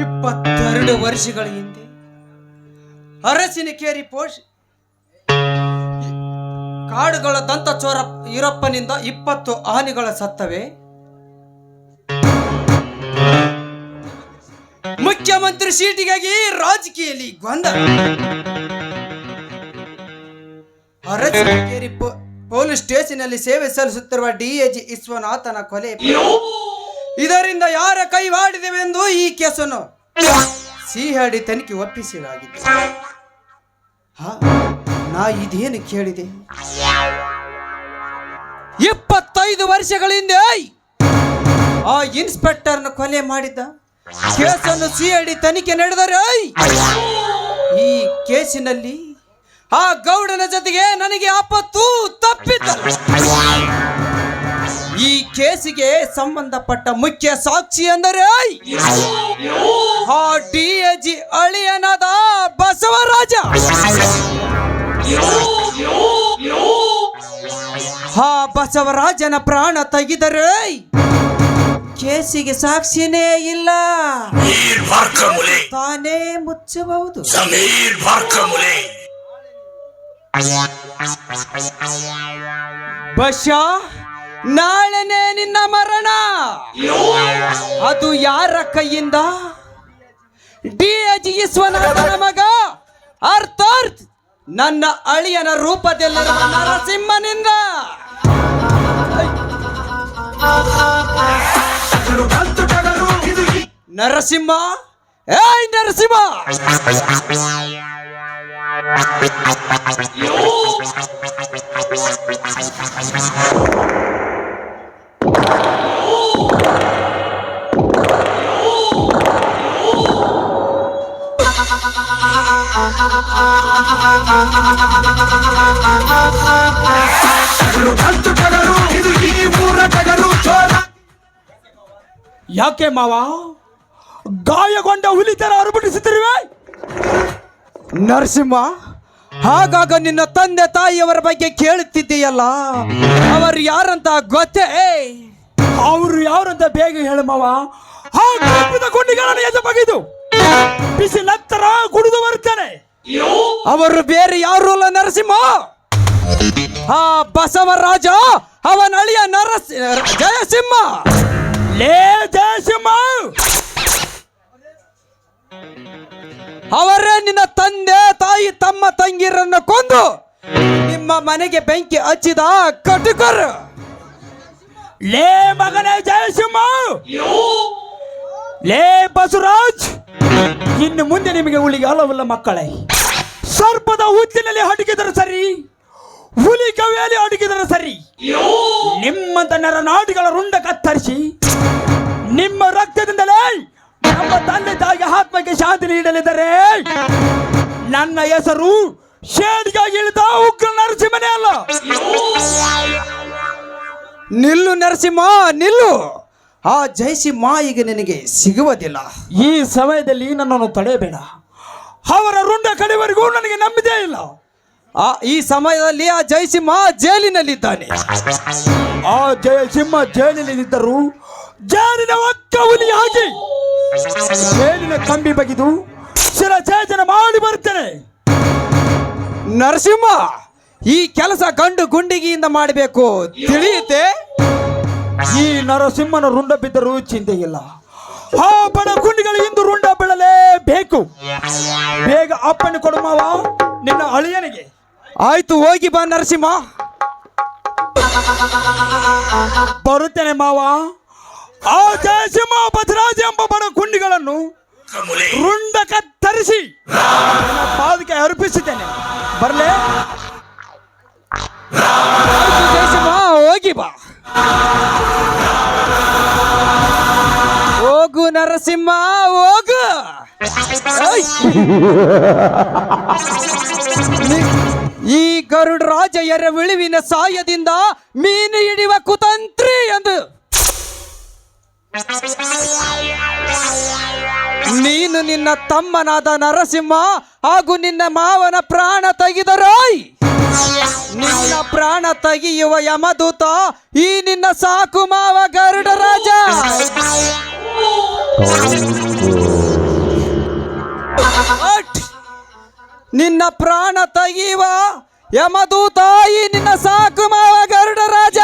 ಇಪ್ಪತ್ತೆರಡು ವರ್ಷಗಳ ಹಿಂದೆ ಅರಸಿನ ಕೇರಿ ಪೋಷ್ ಕಾಡುಗಳ ದಂತ ಚೋರ ಈರಪ್ಪನಿಂದ ಇಪ್ಪತ್ತು ಆನೆಗಳ ಸತ್ತವೆ. ಮುಖ್ಯಮಂತ್ರಿ ಸೀಟಿಗಾಗಿ ರಾಜಕೀಯಲ್ಲಿ ಗೊಂದಲ. ಅರಸಿನಕೇರಿ ಪೊ- ಪೊಲೀಸ್ ಸ್ಟೇಷನ್ನಲ್ಲಿ ಸೇವೆ ಸಲ್ಲಿಸುತ್ತಿರುವ ಡಿಎಜಿ ವಿಶ್ವನಾಥನ ಕೊಲೆ. ಇದರಿಂದ ಯಾರ ಕೈವಾಡಿದೆವೆಂದು ಈ ಕೇಸನ್ನು ಸಿಐಡಿ ತನಿಖೆ ಒಪ್ಪಿಸಲಾಗಿದೆ ನಾ ಇದೇನು ಕೇಳಿದೆ? ಇಪ್ಪತ್ತೈದು ವರ್ಷಗಳ ಹಿಂದೆ ಆ ಇನ್ಸ್ಪೆಕ್ಟರ್ನ ಕೊಲೆ ಮಾಡಿದ್ದ. ಕೇಸನ್ನು ಸಿಐಡಿ ತನಿಖೆ ನಡೆದರೆ ಈ ಕೇಸಿನಲ್ಲಿ ಆ ಗೌಡನ ಜೊತೆಗೆ ನನಗೆ ಆಪತ್ತು ತಪ್ಪಿದ್ದ ಈ ಕೇಸಿಗೆ ಸಂಬಂಧಪಟ್ಟ ಮುಖ್ಯ ಸಾಕ್ಷಿ ಅಂದರೆ ಆ ಡಿಎಜಿ ಅಳಿಯನಾದ ಬಸವರಾಜನ ಪ್ರಾಣ ತೆಗೆದರೆ ಕೇಸಿಗೆ ಸಾಕ್ಷಿನೇ ಇಲ್ಲ. ತಾನೇ ಮುಚ್ಚಬಹುದು. ಬಶ ನಾಳೆನೇ ನಿನ್ನ ಮರಣ. ಅದು ಯಾರ ಕೈಯಿಂದ? ಡಿ ಅಜಿ ಮಗ. ಅರ್ಥ ನನ್ನ ಅಳಿಯನ ರೂಪದೆಲ್ಲ ನರಸಿಂಹನಿಂದ. ನರಸಿಂಹ ಏಯ್ ನರಸಿಂಹ ಯಾಕೆ ಮಾವ? ಗಾಯಗೊಂಡ ಹುಲಿ ತರ ಅರ್ಪಡಿಸುತ್ತಿರುವೆ ನರಸಿಂಹ, ಹಾಗಾಗ ನಿನ್ನ ತಂದೆ ತಾಯಿಯವರ ಬಗ್ಗೆ ಕೇಳುತ್ತಿದ್ದೀಯಲ್ಲ? ಅವರು ಯಾರಂತ ಗೊತ್ತೇ? ಅವರು ಯಾರಂತ ಬೇಗ ಹೇಳು ಮಾವ. ಬಗೆದು ಬಿಸಿ ನಂತರ ಕುಡಿದು ಬರುತ್ತಾನೆ. ಅವರು ಬೇರೆ ಯಾರು ಅಲ್ಲ ನರಸಿಂಹ. ಆ ಬಸವರಾಜ ಅವನಳಿಯ ನರಸಿ ಜಯಸಿಂಹ. ಲೇ ಅವರೇ ನಿನ್ನ ತಂದೆ, ತಾಯಿ, ತಮ್ಮ ತಂಗಿರನ್ನು ಕೊಂದು ನಿಮ್ಮ ಮನೆಗೆ ಬೆಂಕಿ ಹಚ್ಚಿದ ಕಟುಕರು. ಲೇ ಮಗನೇ ಜಯಸಿಂಹ! ಲೇ ಬಸವರಾಜ್! ಇನ್ನು ಮುಂದೆ ನಿಮಗೆ ಉಳಿಗೆ ಅಲವಿಲ್ಲ ಮಕ್ಕಳೇ. ಸರ್ಪದ ಹುತ್ತಿನಲ್ಲಿ ಅಡುಗಿದ್ರೆ ಸರಿ ಹುಲಿ ಕವಿಯಲ್ಲಿ ಅಡುಗಿದ್ರೆ ಸರಿ. ನಿಮ್ಮಂತ ನರನಾಡಿಗಳ ರುಂಡ ಕತ್ತರಿಸಿ ನಿಮ್ಮ ರಕ್ತದಿಂದಲೇ ನಮ್ಮ ತಂದೆ ತಾಯಿಗೆ ಆತ್ಮಕ್ಕೆ ಶಾಂತಿ ನೀಡಲಿದ್ದಾರೆ. ನನ್ನ ಹೆಸರು ಶೇಡ್ಗಾಗಿ ಇಳಿದ ಉಗ್ರ ನರಸಿಂಹನೇ ಅಲ್ಲ. ನಿಲ್ಲು ನರಸಿಂಹ ನಿಲ್ಲು. ಆ ಜಯಸಿಂಹ ಈಗ ನಿನಗೆ ಸಿಗುವುದಿಲ್ಲ. ಈ ಸಮಯದಲ್ಲಿ ನನ್ನನ್ನು ತಡೆಯಬೇಡ ಅವರ ರುಂಡ ಕಡೆವರೆಗೂ ನನಗೆ ನಂಬಿದೆ ಇಲ್ಲ. ಆ ಈ ಸಮಯದಲ್ಲಿ ಆ ಜಯಸಿಂಹ ಜೈಲಿನಲ್ಲಿದ್ದಾನೆ. ಆ ಜಯಸಿಂಹ ಜೈಲಿನಲ್ಲಿದ್ದರು ಜೈಲಿನ ಒಕ್ಕ ಹುಲಿಯಾಗಿ ಹಾಕಿ ಜೈಲಿನ ಕಂಬಿ ಬಗೆದು ಶಿರಛೇದನ ಮಾಡಿ ಬರುತ್ತೇನೆ. ನರಸಿಂಹ ಈ ಕೆಲಸ ಗಂಡು ಗುಂಡಿಗೆಯಿಂದ ಮಾಡಬೇಕು. ತಿಳಿಯುತ್ತೆ? ಈ ನರಸಿಂಹನ ರುಂಡ ಬಿದ್ದರೂ ಚಿಂತೆ ಇಲ್ಲ. ಆ ಬಡ ಗುಂಡಿಗಳು ಇಂದು ರುಂಡ ಬೀಳಲೇಬೇಕು. ಬೇಗ ಅಪ್ಪಣೆ ಕೊಡು ಮಾವ ನಿನ್ನ ಅಳಿಯನಿಗೆ. ಆಯ್ತು ಹೋಗಿ ಬಾ ನರಸಿಂಹ. ಬರುತ್ತೇನೆ ಮಾವ. ಆ ಜಯಸಿಂಹ ಭದ್ರಾಜ ಎಂಬ ಬಡ ಕುಂಡಿಗಳನ್ನು ರುಂಡ ಕತ್ತರಿಸಿ ಪಾದಕ್ಕೆ ಅರ್ಪಿಸಿದ್ದೇನೆ. ಬರಲೇ? ಜಯಸಿಂಹ ಹೋಗಿ ಬಾ. ಹೋಗು ನರಸಿಂಹ ಹೋಗು. ಈ ಗರುಡ ರಾಜ ಎರ ವಿಳುವಿನ ಸಾಯದಿಂದ ಮೀನು ಹಿಡಿಯುವ ಕುತಂತ್ರಿ ಎಂದು ನೀನು ನಿನ್ನ ತಮ್ಮನಾದ ನರಸಿಂಹ ಹಾಗೂ ನಿನ್ನ ಮಾವನ ಪ್ರಾಣ ತೆಗೆದರಾಯ್ ನಿನ್ನ ಪ್ರಾಣ ತೆಗೆಯುವ ಯಮದೂತ ಈ ನಿನ್ನ ಸಾಕು ಮಾವ ಗರುಡ ರಾಜ! ನಿನ್ನ ಪ್ರಾಣ ತೆಗೆಯುವ ಯಮದೂತ ಈ ನಿನ್ನ ಸಾಕು ಮಾವ ಗರುಡ ರಾಜ!